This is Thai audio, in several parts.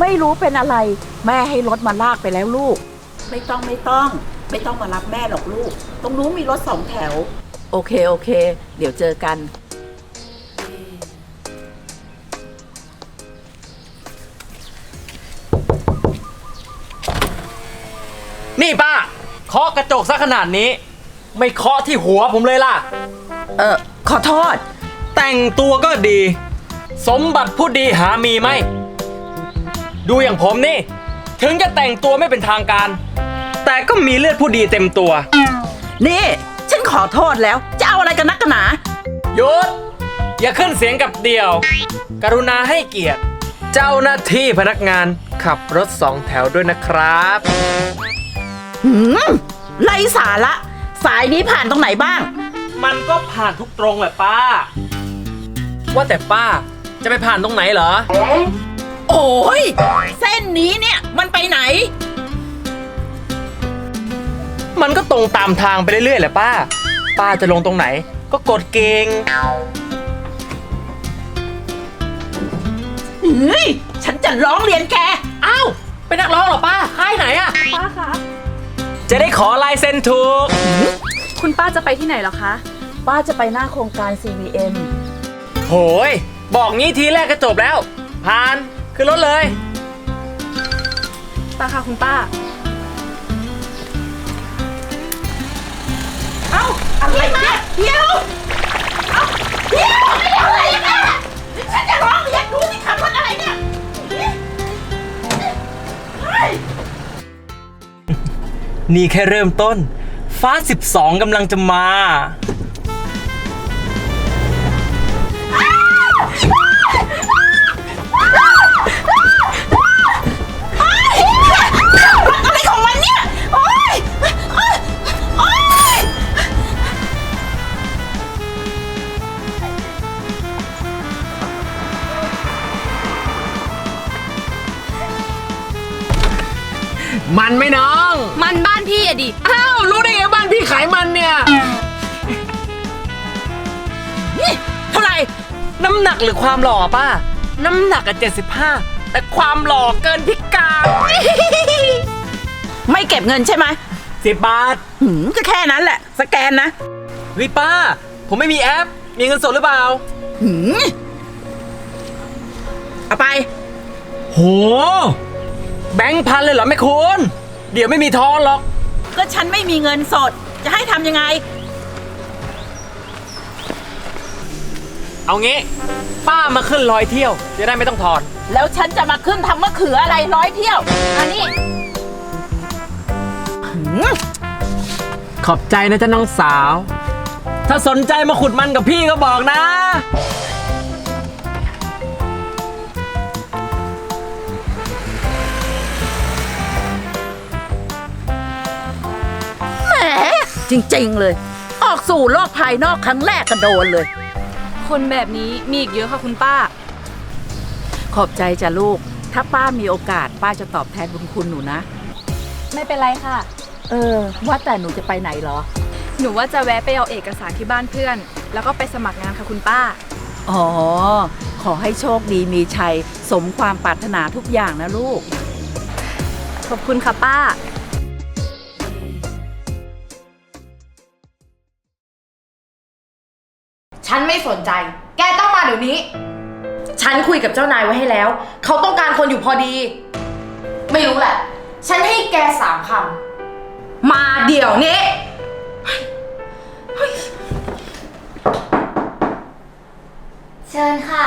ไม่รู้เป็นอะไร แม่ให้รถมาลากไปแล้วลูก ไม่ต้องไม่ต้อง ไม่ต้องมารับแม่หรอกลูก ตรงนู้นมีรถสองแถว โอเคโอเค เดี๋ยวเจอกัน นี่ป้าเคาะกระจกซะขนาดนี้ ไม่เคาะที่หัวผมเลยล่ะ เออขอโทษ แต่งตัวก็ดี สมบัติผู้ดีหามีไหม ดูอย่างผมนี่ ถึงจะแต่งตัวไม่เป็นทางการ แต่ก็มีเลือดผู้ดีเต็มตัว นี่ ฉันขอโทษแล้ว จะเอาอะไรกันนักกันหนาหยุดอย่าขึ้นเสียงกับเดี่ยว กรุณาให้เกียรติ เจ้าหน้าที่พนักงานขับรถสองแถวด้วยนะครับ หืมไร้สาระ สายนี้ผ่านตรงไหนบ้าง มันก็ผ่านทุกตรงแหละป้า ว่าแต่ป้าจะไปผ่านตรงไหนเหรอ โอ้ยเส้นนี้เนี่ยมันไปไหน มันก็ตรงตามทางไปเรื่อยๆแหละป้า ป้าจะลงตรงไหน ก็กดเก่งเฮ้ยฉันจะร้องเรียนแก อ้าวเป็นนักร้องเหรอป้าค่ายไหนอะป้าคะจะได้ขอลายเซ็นถูก คุณป้าจะไปที่ไหนเหรอคะ ป้าจะไปหน้าโครงการ CVM โหย บอกงี้ทีแรกก็จบแล้ว ผ่าน ขึ้นรถเลยป้าค่ะคุณป้า เอ้าอะไรเนี่ยเดี๋ยวเอ้าเดี๋ยวเดี๋ยวอะไรเนี่ยฉันจะร้องเรียนดูสิขับรถอะไรเนี่ยเฮ้ยนี่แค่เริ่มต้น ฟ้า 12กำลังจะมา มันไหม่น้อง มันบ้านพี่อะดิ อ้าว รู้ได้ไงบ้านพี่ขายมันเนี่ย นี่เท่าไหร่ น้ำหนักหรือความหล่อป้า น้ำหนักอะ75 แต่ความหล่อเกินพิการไม่เก็บเงินใช่ไหมสิบบาทหืมก็แค่นั้นแหละ สแกนนะเฮ้ยป้า ผมไม่มีแอป มีเงินสดหรือเปล่า หืมเอาไป โห แบงค์พันเลยเหรอแม่คุณ เดี๋ยวไม่มีทอนหรอก ก็ฉันไม่มีเงินสด จะให้ทำยังไง เอางี้ ป้ามาขึ้นร้อยเที่ยว จะได้ไม่ต้องทอนแล้วฉันจะมาขึ้นทำมะเขืออะไรร้อยเที่ยว อันนี้หืมขอบใจนะจ๊ะน้องสาว ถ้าสนใจมาขุดมันกับพี่ก็บอกนะ จริง ๆ เลย ออกสู่โลกภายนอกครั้งแรกก็โดนเลย คนแบบนี้มีอีกเยอะค่ะคุณป้า ขอบใจจ้ะลูก ถ้าป้ามีโอกาสป้าจะตอบแทนบุญคุณหนูนะ ไม่เป็นไรค่ะ เออ ว่าแต่หนูจะไปไหนเหรอ หนูว่าจะแวะไปเอาเอกสารที่บ้านเพื่อน แล้วก็ไปสมัครงานค่ะคุณป้า อ๋อ ขอให้โชคดีมีชัย สมความปรารถนาทุกอย่างนะลูก ขอบคุณค่ะป้า ฉันไม่สนใจ แกต้องมาเดี๋ยวนี้ ฉันคุยกับเจ้านายไว้ให้แล้ว เขาต้องการคนอยู่พอดี ไม่รู้แหละ ฉันให้แกสามคำ มาเดี๋ยวนี้ เชิญค่ะ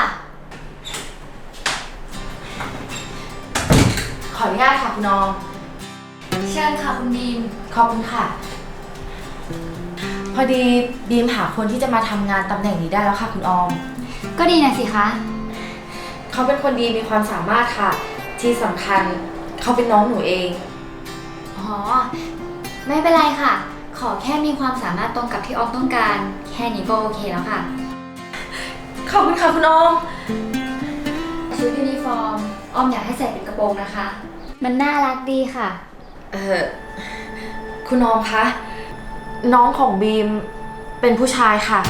ขออนุญาตค่ะคุณน้อง เชิญค่ะคุณบีมขอบคุณค่ะ พอดีบีมหาคนที่จะมาทำงานตำแหน่งนี้ได้แล้วค่ะคุณออม ก็ดีนะสิคะ เขาเป็นคนดีมีความสามารถค่ะ ที่สำคัญเขาเป็นน้องหนูเอง อ๋อ ไม่เป็นไรค่ะ ขอแค่มีความสามารถตรงกับที่ออมต้องการ แค่นี้ก็โอเคแล้วค่ะ ขอบคุณค่ะคุณออม ชุดยูนิฟอร์ม ออมอยากให้ใส่เป็นกระโปรงนะคะ มันน่ารักดีค่ะ เออคุณออมคะ น้องของบีมเป็นผู้ชายค่ะ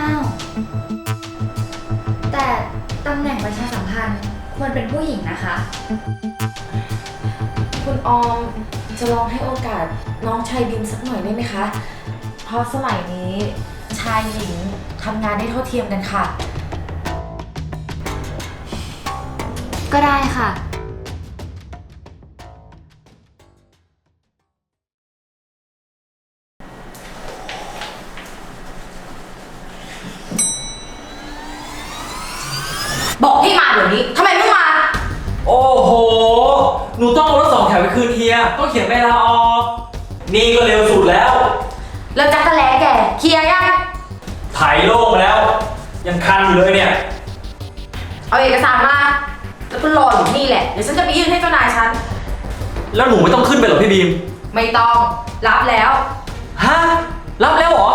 อ้าว แต่ตำแหน่งประชาสัมพันธ์ควรเป็นผู้หญิงนะคะ คุณออมจะลองให้โอกาสน้องชายบิมสักหน่อยได้ไหมคะ เพราะสมัยนี้ชายหญิงทำงานได้เท่าเทียมกันค่ะ ก็ได้ค่ะ หนูต้องเอารถสองแถวไปคืนเฮียต้องเขียนใบลาออก นี่ก็เร็วสุดแล้ว แล้วจักรแล้แกเคลียร์ยัง ถ่ายโลกมาแล้ว ยังคันอยู่เลยเนี่ย เอาเอกสารมา แล้วก็รออยู่นี่แหละ เดี๋ยวฉันจะไปยื่นให้เจ้านายฉัน แล้วหนูไม่ต้องขึ้นไปหรอพี่บีมไม่ต้อง รับแล้ว ฮะรับแล้วเหรอ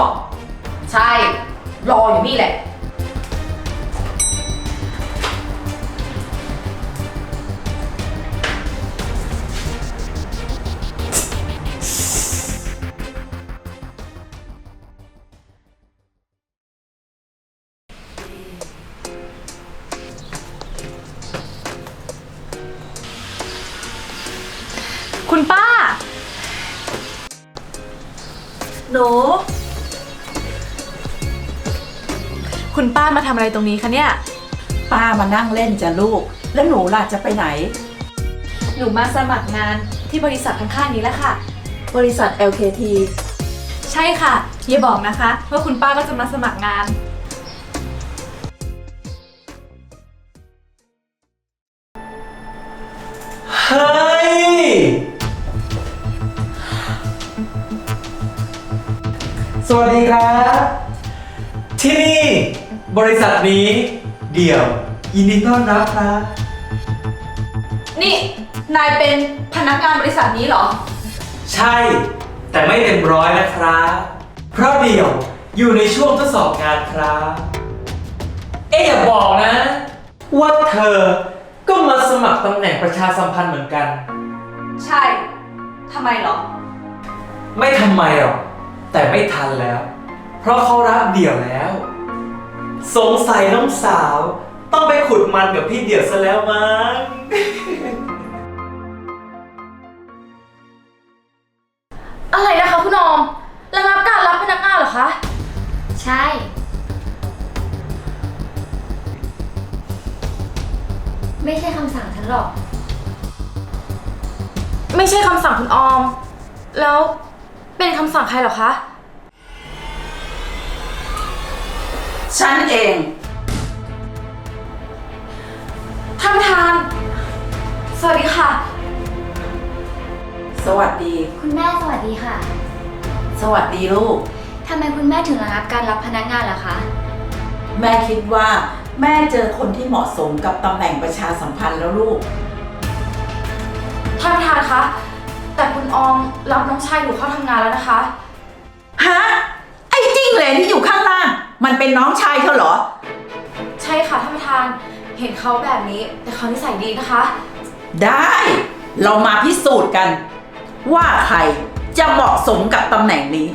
ใช่ รออยู่นี่แหละ หนู คุณป้ามาทำอะไรตรงนี้คะเนี่ย ป้ามานั่งเล่นจ้ะลูก แล้วหนูล่ะจะไปไหน หนูมาสมัครงานที่บริษัทข้างๆนี้แหละค่ะ บริษัท LKT ใช่ค่ะอย่าบอกนะคะว่าคุณป้าก็จะมาสมัครงาน สวัสดีครับ ที่นี่บริษัทนี้เดี่ยวยินดีต้อนรับครับ นี่ นายเป็นพนักงานบริษัทนี้เหรอ ใช่แต่ไม่เต็มร้อยนะครับ เพราะเดี่ยวอยู่ในช่วงทดสอบงานครับ เอ๊ะอย่าบอกนะ ว่าเธอก็มาสมัครตำแหน่งประชาสัมพันธ์เหมือนกัน ใช่ทำไมเหรอ ไม่ทำไมหรอก แต่ไม่ทันแล้ว เพราะเขารับเดี่ยวแล้ว สงสัยน้องสาว ต้องไปขุดมันกับพี่เดี่ยวซะแล้วมั้ง อะไรนะคะคุณออมระงับการรับพนักงานเหรอคะ ใช่ ไม่ใช่คำสั่งฉันหรอก ไม่ใช่คำสั่งคุณออม แล้ว เป็นคำสั่งใครเหรอคะ ฉันเอง ท่านประธาน สวัสดีค่ะ สวัสดี คุณแม่สวัสดีค่ะ สวัสดีลูก ทำไมคุณแม่ถึงระงับการรับพนักงานล่ะคะ แม่คิดว่าแม่เจอคนที่เหมาะสมกับตำแหน่งประชาสัมพันธ์แล้วลูก ท่านประธานคะ แต่คุณออมรับน้องชายหนูเข้าทำงานแล้วนะคะ ฮะ ไอ้จิ้งเหลนที่อยู่ข้างล่าง มันเป็นน้องชายเธอเหรอ ใช่ค่ะท่านประธาน เห็นเขาแบบนี้ แต่เขานิสัยดีนะคะ ได้ เรามาพิสูจน์กัน ว่าใครจะเหมาะสมกับตำแหน่งนี้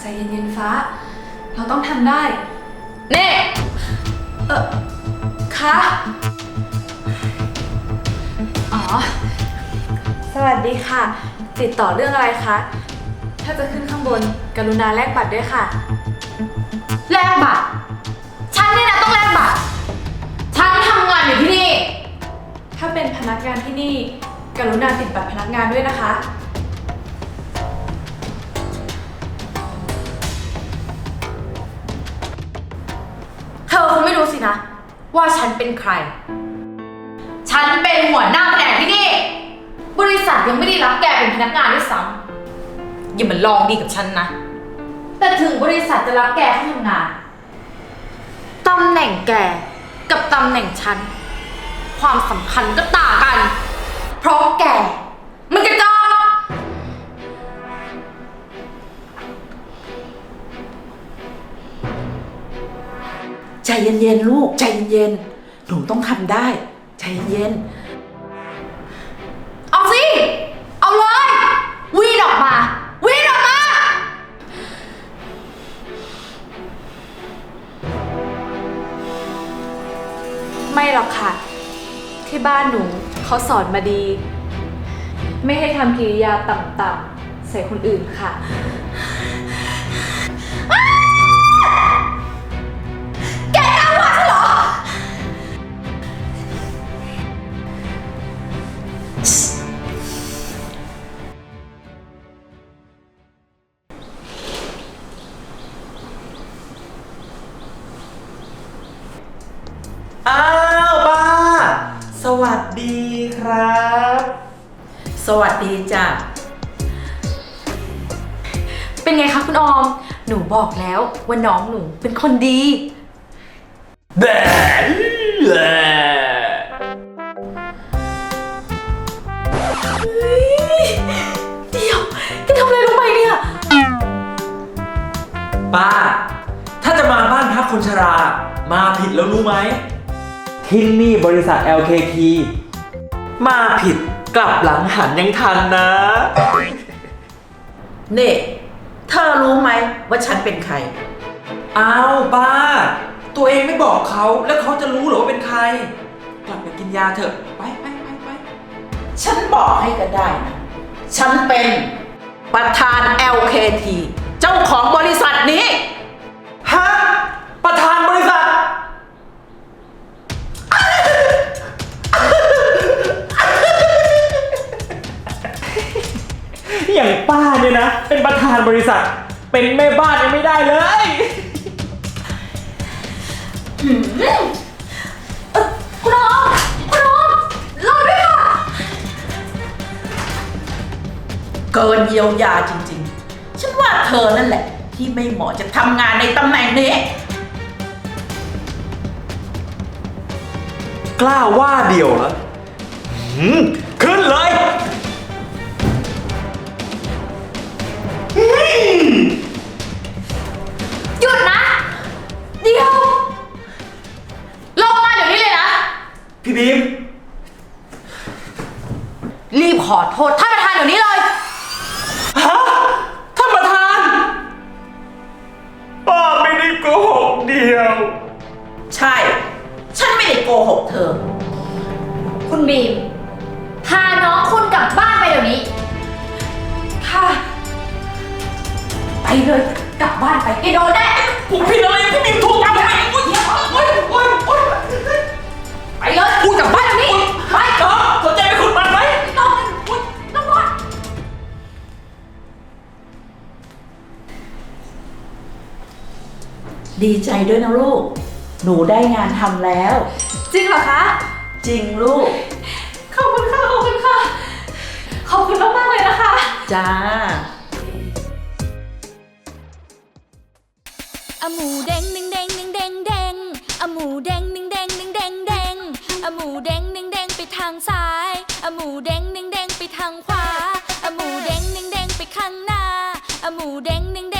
ใจเย็นๆฟ้า เราต้องทำได้ เน่ เออคะอ๋อ สวัสดีค่ะ ติดต่อเรื่องอะไรคะ ถ้าจะขึ้นข้างบน กรุณาแลกบัตรด้วยค่ะ แลกบัตร ฉันเนี่ยนะต้องแลกบัตร ฉันทำงานอยู่ที่นี่ ถ้าเป็นพนักงานที่นี่ กรุณาติดบัตรพนักงานด้วยนะคะ เธอคงไม่รู้สินะ ว่าฉันเป็นใคร ฉันเป็นหัวหน้าแผนกที่นี่ บริษัทยังไม่ได้รับแกเป็นพนักงานด้วยซ้ำอย่ามาลองดีกับฉันนะ แต่ถึงบริษัทจะรับแกเข้าทำงานตำแหน่งแกกับตำแหน่งฉัน ความสำคัญก็ต่างกัน เพราะแกมันกระจอกใจเย็นๆลูกใจเย็นๆหนูต้องทำได้ ใจเย็น ที่บ้านหนูเขาสอนมาดี ไม่ให้ทำกิริยาต่ำๆใส่คนอื่นค่ะ สวัสดีจ้ะ เป็นไงคะคุณออม หนูบอกแล้วว่าน้องหนูเป็นคนดี แบะแบะเดี๋ยวแกทำอะไรลงไปเนี่ย ป้า ถ้าจะมาบ้านพักคนชรา มาผิดแล้วรู้ไหม ที่นี่บริษัท LKT มาผิดกลับหลังหันยังทันนะ นี่เธอรู้ไหมว่าฉันเป็นใคร อ้าวป้า ตัวเองไม่บอกเขาแล้วเขาจะรู้เหรอว่าเป็นใคร กลับไปกินยาเถอะไปไปไปไปฉันบอกให้ก็ได้นะ ฉันเป็นประธาน LKT เจ้าของบริษัทนี้ บริษัท เป็นแม่บ้านยังไม่ได้เลยคุณออมคุณออมรอด้วยค่ะ เกินเยียวยาจริงๆ ฉันว่าเธอนั่นแหละ ที่ไม่เหมาะจะทำงานในตำแหน่งนี้ กล้าว่าเดียวเหรอหืมขึ้นเลย หยุดนะ เดี๋ยว ลงมาเดี๋ยวนี้เลยนะ พี่บีม รีบขอโทษท่านประธานเดี๋ยวนี้เลย ฮะ ท่านประธาน ป้าไม่ได้โกหกเดียว ใช่ ฉันไม่ได้โกหกเธอ คุณบีม พาน้องคุณกลับบ้านไปเดี๋ยวนี้ เลย กลับบ้านไปไอ้โดนแน่ผมผิดอะไรพี่บีมถูกอะไรโอ๊ยโอ๊ยโอ๊ยโอ๊ยไปเลยพูดกลับบ้านเดี๋ยวนี้ไปน้องสนใจไปขุดมันไหมต้องอุ๊ยต้องรอดดีใจด้วยนะลูก หนูได้งานทำแล้ว จริงเหรอคะ จริงลูก ขอบคุณค่ะ ขอบคุณค่ะ ขอบคุณมากๆเลยนะคะ จ้า หมูแดงหนึ่งแดงหนึ่งแดงแดงอะหมูแดงหนึ่งแดงหนึ่งแดงแดงอะหมูแดงหนึ่งแดงไปทางซ้ายอะหมูแดงหนึ่งแดงไปทางขวาอะหมูแดงหนึ่งแดงไปข้างหน้าอะหมูแดงหนึ่งแดง